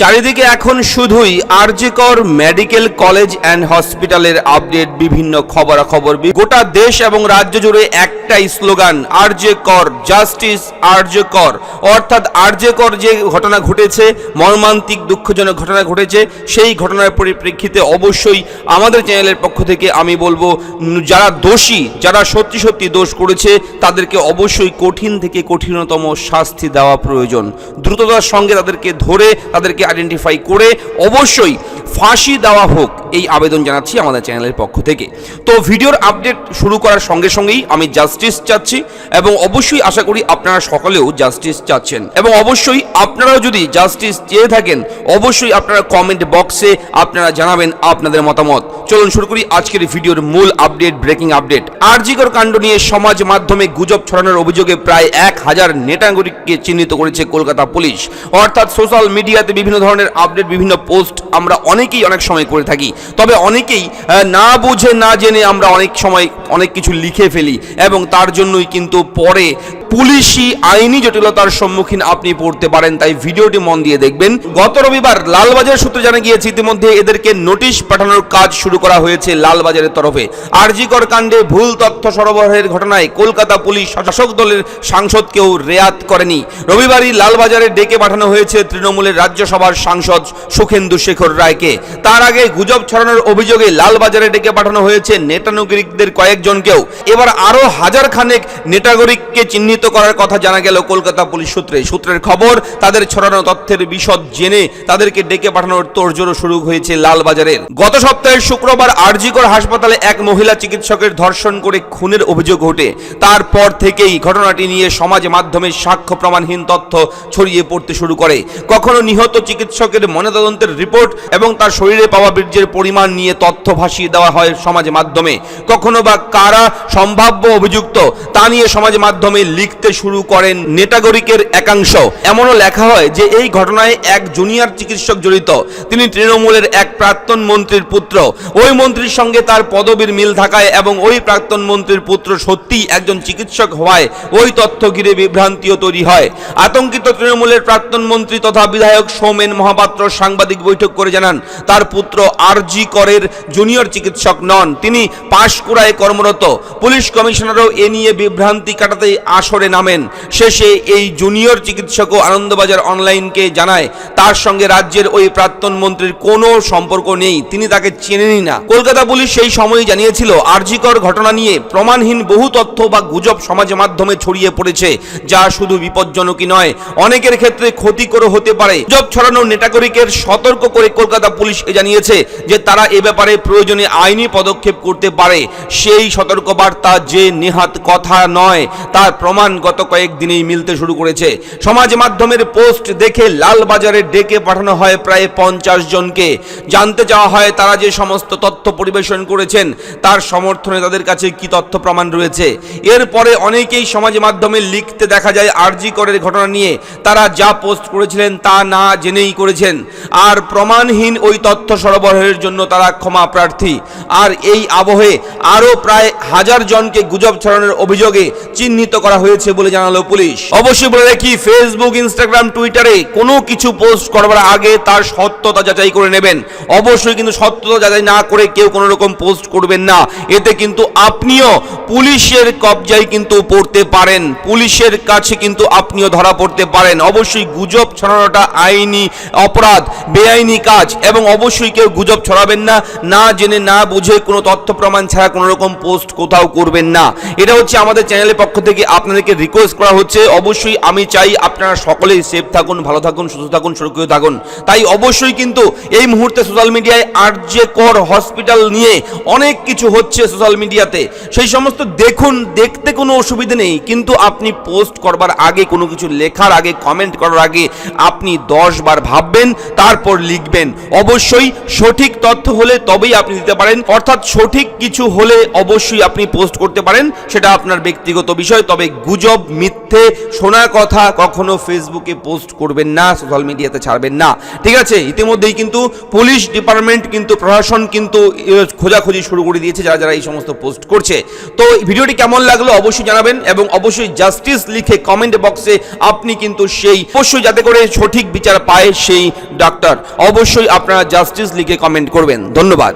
চারিদিকে এখন শুধুই আরজিকর মেডিকেল কলেজ অ্যান্ড হসপিটালের আপডেট, বিভিন্ন খবরাখবর। গোটা দেশ এবং রাজ্য জুড়ে একটাই slogan R G Kar justice R G Kar অর্থাৎ আরজে কর যে ঘটনা ঘটেছে, মর্মান্তিক দুঃখজনক ঘটনা ঘটেছে, সেই ঘটনার পরিপ্রেক্ষিতে অবশ্যই আমাদের চ্যানেলের পক্ষ থেকে আমি বলব যারা দোষী, যারা সত্যি সত্যি দোষ করেছে, তাদেরকে অবশ্যই কঠিন থেকে কঠিনতম শাস্তি দেওয়া প্রয়োজন। দ্রুততার সঙ্গে তাদেরকে ধরে, তাদেরকে আইডেন্টিফাই করে অবশ্যই ফাঁসি দেওয়া হোক। এই আবেদন জানাচ্ছি আমাদের চ্যানেলের পক্ষ থেকে। তো ভিডিওর আপডেট শুরু করার সঙ্গে সঙ্গেই আমি জাস্টিস চাচ্ছি এবং অবশ্যই আশা করি আপনারা সকলেও জাস্টিস চাচ্ছেন। এবং অবশ্যই আপনারাও যদি জাস্টিস চেয়ে থাকেন, অবশ্যই আপনারা কমেন্ট বক্সে আপনারা জানাবেন আপনাদের মতামত। চলুন শুরু করি আজকের ভিডিওর মূল আপডেট ব্রেকিং আপডেট আরজিকর কাণ্ড নিয়ে সমাজ মাধ্যমে গুজব ছড়ানোর অভিযোগে প্রায় এক হাজার নেতাগরিককে চিহ্নিত করেছে কলকাতা পুলিশ। অর্থাৎ সোশ্যাল মিডিয়াতে বিভিন্ন ধরনের আপডেট বিভিন্ন পোস্ট আমরা অনেকেই অনেক সময় করে থাকি। তবে অনেকেই না বুঝে না জেনে আমরা অনেক সময় অনেক কিছু লিখে ফেলি এবং তার জন্যই কিন্তু পরে পুলিশি আইনি জটিলতার সম্মুখীন আপনি পড়তে পারেন, তাই ভিডিওটি মন দিয়ে দেখবেন। গত রবিবার লালবাজার সূত্রে জানা গিয়েছে, ইতিমধ্যে এদেরকে নোটিশ পাঠানোর কাজ শুরু করা হয়েছে লালবাজারের তরফে। আরজিকর কাণ্ডে ভুল তথ্য সরবরাহের ঘটনায় কলকাতা পুলিশ শাসক দলের সাংসদকেও রেয়াত করেনি। রবিবারই লালবাজারে ডেকে পাঠানো হয়েছে তৃণমূলের রাজ্যসভার সাংসদ সুখেন্দু শেখর রায়কে। তার আগে গুজব ছড়ানোর অভিযোগে লালবাজারে ডেকে পাঠানো হয়েছে নেতানগরিকদের কয়েকজনকেও। এবার আরও হাজার খানেক নেটাগরিককে চিহ্নিত করার কথা জানা গেল কলকাতা পুলিশ সূত্রে। সূত্রের খবর, তাদের ছড়ানো তথ্যের বিশদ জেনে তাদেরকে ডেকে পাঠানোর তোড়জোড়ো শুরু হয়েছে লালবাজারের। গত সপ্তাহের শুক্রবার আরজিকর হাসপাতালে এক মহিলা চিকিৎসকের ধর্ষণ করে খুনের অভিযোগ ওঠে। তারপর থেকেই ঘটনাটি নিয়ে সমাজ মাধ্যমে সাক্ষ্য প্রমাণহীন তথ্য ছড়িয়ে পড়তে শুরু করে। কখনো নিহত চিকিৎসকের ময়নাতদন্তের রিপোর্ট এবং তার শরীরে পাওয়া বীর্যের পরিমাণ নিয়ে তথ্য ভাসিয়ে দেওয়া হয় সমাজ মাধ্যমে। কখনো বা কারা সম্ভাব্য অভিযুক্ত তা নিয়ে সমাজ মাধ্যমে লিখতে শুরু করেন নেটাগরিকের একাংশ। এমনও লেখা হয় যে এই ঘটনায় এক জুনিয়র চিকিৎসক জড়িত। তিনি তৃণমূলের এক প্রাক্তন মন্ত্রীর পুত্র। ওই মন্ত্রীর সঙ্গে তার পদবীর মিল থাকায় এবং ওই প্রাক্তন মন্ত্রীর পুত্র সত্যিই একজন চিকিৎসক হওয়ায় ওই তথ্য ঘিরে বিভ্রান্তিও তৈরি হয়। আতঙ্কিত তৃণমূলের প্রাক্তন মন্ত্রী তথা বিধায়ক সৌমেন মহাপাত্র সাংবাদিক বৈঠক করে জানান, তার পুত্র আরজি করের জুনিয়র চিকিৎসক নন। তিনি পাশকুড়ায় কর্মরত। পুলিশ কমিশনারও এ নিয়ে বিভ্রান্তি কাটাতে আসরে নামেন। শেষে এই জুনিয়র চিকিৎসকও আনন্দবাজার অনলাইনকে জানায়, তার সঙ্গে রাজ্যের ওই প্রাক্তন মন্ত্রীর কোনো সম্পর্ক নেই, তিনি তাকে চেনেনই না। কলকাতা পুলিশ সেই সময়ই জানিয়েছিল, আরজিকর ঘটনা নিয়ে প্রমাণহীন বহু তথ্য বা গুজব সমাজ মাধ্যমে ছড়িয়ে পড়েছে, যা শুধু বিপজ্জনকই নয়, অনেকের ক্ষেত্রে ক্ষতিকর হতে পারে। গুজব ছড়ানো নেটাকরিকের সতর্ক করে কলকাতা পুলিশ এ জানিয়েছে যে তারা এ ব্যাপারে প্রয়োজনে আইনি পদক্ষেপ করতে পারে। সেই সতর্কবার্তা যে নেহাত কথা নয়, তার প্রমাণ গত কয়েকদিনেই মিলতে শুরু করেছে। সমাজ মাধ্যমের পোস্ট দেখে লালবাজারে ডেকে পাঠানো হয় প্রায় পঞ্চাশ জনকে। জানতে চাওয়া হয় তারা যে সমস্ত তথ্য পরিবেশন করেছেন, তার সমর্থনে তাদের কাছে কি তথ্য প্রমাণ রয়েছে। এরপরে অনেকেই সমাজ মাধ্যমে লিখতে দেখা যায় আরজি করের ঘটনা নিয়ে, তারা যা পোস্ট করেছিলেন তা না জেনেই করেছেন। আর প্রমাণহীন ওই তথ্য সরবরাহের জন্য তারা ক্ষমা প্রার্থী। আর এই আবহে আরও প্রায় হাজার জনকে গুজব ছড়ানোর অভিযোগে চিহ্নিত করা হয়েছে। বলে জানালো পুলিশ। অবশ্যই বলে রাখি ফেসবুক ইনস্টাগ্রাম টুইটারে কোনো কিছু পোস্ট করবার আগে তার সত্যতা যাচাই করে নেবেন। অবশ্যই কিন্তু সত্যতা যাচাই না করে কেউ কোনো রকম পোস্ট করবেন না। এতে কিন্তু আপনিও পুলিশের কবজায় কিন্তু পড়তে পারেন। পুলিশের কাছে কিন্তু আপনিও ধরা পড়তে পারেন। অবশ্যই গুজব ছড়ানোটা আইনি অপরাধ, বেআইনি কাজ এবং অবশ্যই কেউ গুজব ছড়াবেন না। না জেনে না বুঝে কোনো তথ্য প্রমাণ ছাড়া কোনো রকম পোস্ট কোথাও করবেন না। এটা হচ্ছে আমাদের চ্যানেলের পক্ষ থেকে আপনাদেরকে রিকোয়েস্ট করা হচ্ছে, অবশ্যই আমি চাই আপনারা সকলেই সেফ থাকুন, ভালো থাকুন, সুস্থ থাকুন, সুরক্ষিত থাকুন। তাই অবশ্যই কিন্তু এই মুহূর্তে সোশ্যাল মিডিয়ায় আরজে কর হসপিটাল নিয়ে অনেক কিছু হচ্ছে সোশ্যাল মিডিয়াতে সেই সমস্ত দেখুন, দেখতে কোনো অসুবিধা নেই, কিন্তু আপনি পোস্ট করবার আগে, কোনো কিছু লেখার আগে কমেন্ট করার আগে আপনি দশ বার ভাববেন, তারপর লিখবেন। অবশ্যই সঠিক তথ্য হলে তবেই আপনি দিতে পারেন, অর্থাৎ সঠিক কিছু হলে অবশ্যই আপনি পোস্ট করতে পারেন, সেটা আপনার ব্যক্তিগত বিষয়, তবে গুজব, মিথ্যে, শোনা কথা কখনো ফেসবুকে পোস্ট করবেন না, সোশ্যাল মিডিয়াতে ছাড়বেন না। ঠিক আছে? ইতিমধ্যেই কিন্তু পুলিশ ডিপার্টমেন্ট কিন্তু, প্রশাসন কিন্তু খোঁজাখুঁজি শুরু করে দিয়েছে যারা যারা এই সমস্ত পোস্ট করছে। তো ভিডিওটি কেমন লাগল অবশ্যই জানাবেন এবং অবশ্যই জাস্টিস লিখে কমেন্ট বক্সে আপনি কিন্তু সেই, অবশ্যই যাতে করে সঠিক বিচার পায় সেই ডাক্তার। অবশ্যই আপনারা জাস্টিস লিখে কমেন্ট করবেন। ধন্যবাদ।